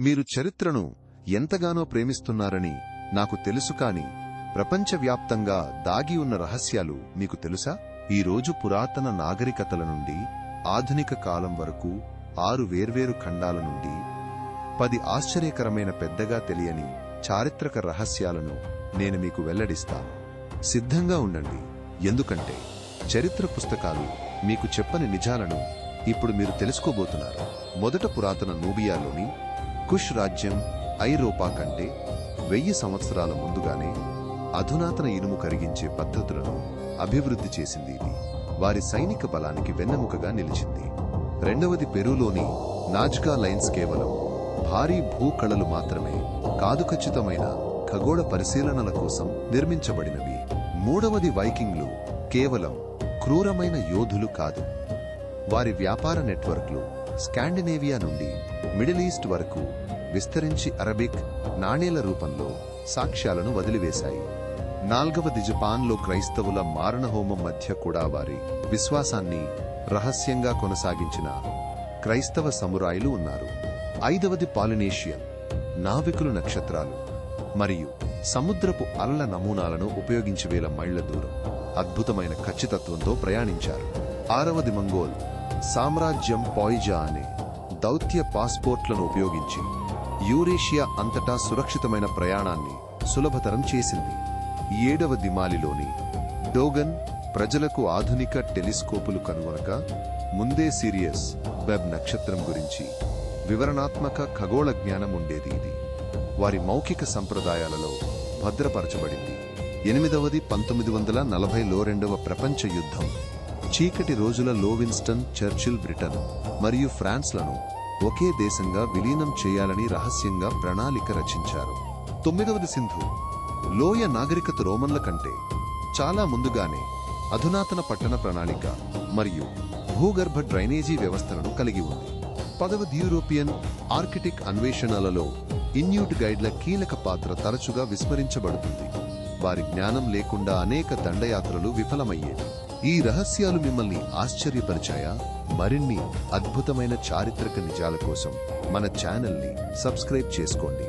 మీరు చరిత్రను ఎంతగానో ప్రేమిస్తున్నారని నాకు తెలుసు కాని ప్రపంచవ్యాప్తంగా దాగి ఉన్న రహస్యాలు మీకు తెలుసా? ఈ రోజు పురాతన నాగరికతల నుండి ఆధునిక కాలం వరకు ఆరు వేర్వేరు ఖండాల నుండి పది ఆశ్చర్యకరమైన పెద్దగా తెలియని చారిత్రక రహస్యాలను నేను మీకు వెల్లడిస్తాను. సిద్ధంగా ఉండండి. ఎందుకంటే చరిత్ర పుస్తకాలు మీకు చెప్పని నిజాలను ఇప్పుడు మీరు తెలుసుకోబోతున్నారు. మొదట పురాతన నూబియాలోని కుష్ రాజ్యం ఐరోపా కంటే వెయ్యి సంవత్సరాల ముందుగానే అధునాతన ఇనుము కరిగించే పద్ధతులను అభివృద్ధి చేసింది ఇది. వారి సైనిక బలానికి వెన్నెముకగా నిలిచింది. రెండవది పెరూలోని నాజ్కా లైన్స్ కేవలం భారీ భూకళలు మాత్రమే కాదు ఖచ్చితమైన ఖగోళ పరిశీలనల కోసం నిర్మించబడినవి. మూడవది వైకింగ్లు కేవలం క్రూరమైన యోధులు కాదు. వారి వ్యాపార నెట్వర్క్లు స్కాండినేవియా నుండి మిడిల్ ఈస్ట్ వరకు విస్తరించి అరబిక్ నాణేల రూపంలో సాక్ష్యాలను వదిలివేశాయి. నాల్గవది జపాన్లో క్రైస్తవుల మారణహోమం మధ్య కూడా వారి విశ్వాసాన్ని రహస్యంగా కొనసాగించిన క్రైస్తవ సమురాయిలు ఉన్నారు. ఐదవది పాలినేషియన్ నావికులు నక్షత్రాలు మరియు సముద్రపు అలల నమూనాలను ఉపయోగించి వేల మైళ్ళ దూరం అద్భుతమైన ఖచ్చితత్వంతో ప్రయాణించారు. ఆరవది మంగోల్ సామ్రాజ్యం పాయిజా అనే దౌత్య పాస్పోర్ట్లను ఉపయోగించి యూరేషియా అంతటా సురక్షితమైన ప్రయాణాన్ని సులభతరం చేసింది. ఏడవ దిమాలిలోని డోగన్ ప్రజలకు ఆధునిక టెలిస్కోపులు కనుగొనక ముందే సీరియస్ వెబ్ నక్షత్రం గురించి వివరణాత్మక ఖగోళ జ్ఞానం ఉండేది ఇది. వారి మౌఖిక సంప్రదాయాలలో భద్రపరచబడింది. ఎనిమిదవది పంతొమ్మిది వందల నలభైలో రెండవ ప్రపంచ యుద్ధం. చీకటి రోజుల లోవిన్స్టన్ చర్చిల్ బ్రిటన్ మరియు ఫ్రాన్స్లను ఒకే దేశంగా విలీనం చేయాలని రహస్యంగా ప్రణాళిక రచించారు. తొమ్మిదవది సింధు లోయ నాగరికత రోమన్ల కంటే చాలా ముందుగానే అధునాతన పట్టణ ప్రణాళిక మరియు భూగర్భ డ్రైనేజీ వ్యవస్థలను కలిగి ఉంది. పదవది యూరోపియన్ ఆర్కిటిక్ అన్వేషణలలో ఇన్యూట్ గైడ్ల కీలక పాత్ర తరచుగా విస్మరించబడుతుంది. వారి జ్ఞానం లేకుండా అనేక దండయాత్రలు విఫలమయ్యేవి. ఈ రహస్యాలు మిమ్మల్ని ఆశ్చర్యపరిచాయా? మరిన్ని అద్భుతమైన చారిత్రక నిజాల కోసం మన ఛానల్ని సబ్స్క్రైబ్ చేసుకోండి.